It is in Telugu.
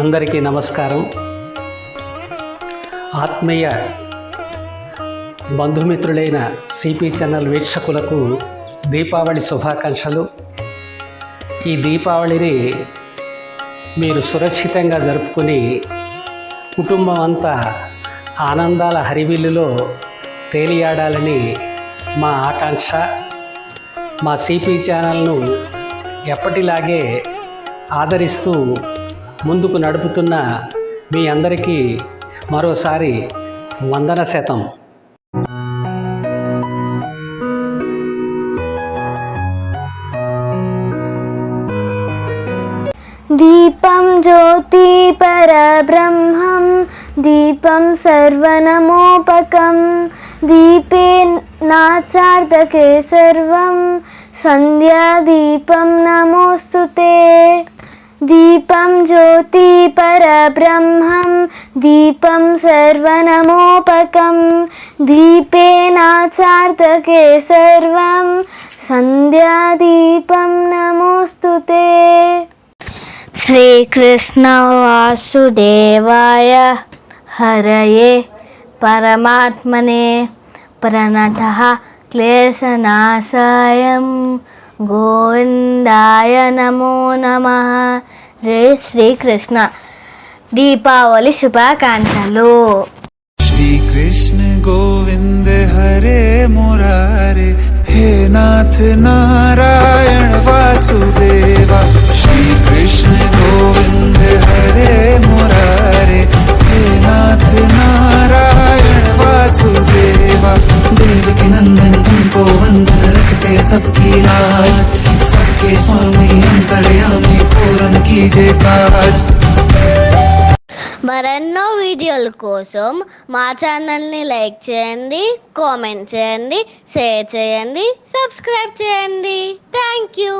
అందరికీ నమస్కారం. ఆత్మీయ బంధుమిత్రులైన సిపి ఛానల్ వీక్షకులకు దీపావళి శుభాకాంక్షలు. ఈ దీపావళిని మీరు సురక్షితంగా జరుపుకుని కుటుంబం అంతా ఆనందాల హరివిల్లులో తేలియాడాలని మా ఆకాంక్ష. మా సిపి ఛానల్ను ఎప్పటిలాగే ఆదరిస్తూ ముందుకు నడుపుతున్న మీ అందరికీ మరోసారి వందన శతం. దీపం జ్యోతి పరబ్రహ్మం దీపం సర్వనమోపకం దీపే నాచార్దకే సర్వం సంధ్యా దీపం నమోస్తుతే. దీపం జ్యోతి పరబ్రహ్మం దీపం సర్వనమోపకం దీపేనాచార్తకే సర్వం సంధ్యాదీపం నమోస్తు శ్రీకృష్ణ వాసుదేవాయ హరయే పరమాత్మనే ప్రణత క్లేశనాశాయం. గోవిందాయ నమో నమ. జై శ్రీకృష్ణ. దీపావళి శుభాకాంక్షలు. శ్రీకృష్ణ గోవింద హరే మురారే. హే నాథ్ నారాయణ వాసుదే रखते सबकी लाज सबके स्वामी अंतर्यामी पूर्ण कीजिए काज మరెన్నో వీడియోల కోసం మా ఛానల్ని లైక్ చేయండి కామెంట్ చేయండి షేర్ చేయండి సబ్స్క్రైబ్ చేయండి థ్యాంక్ యూ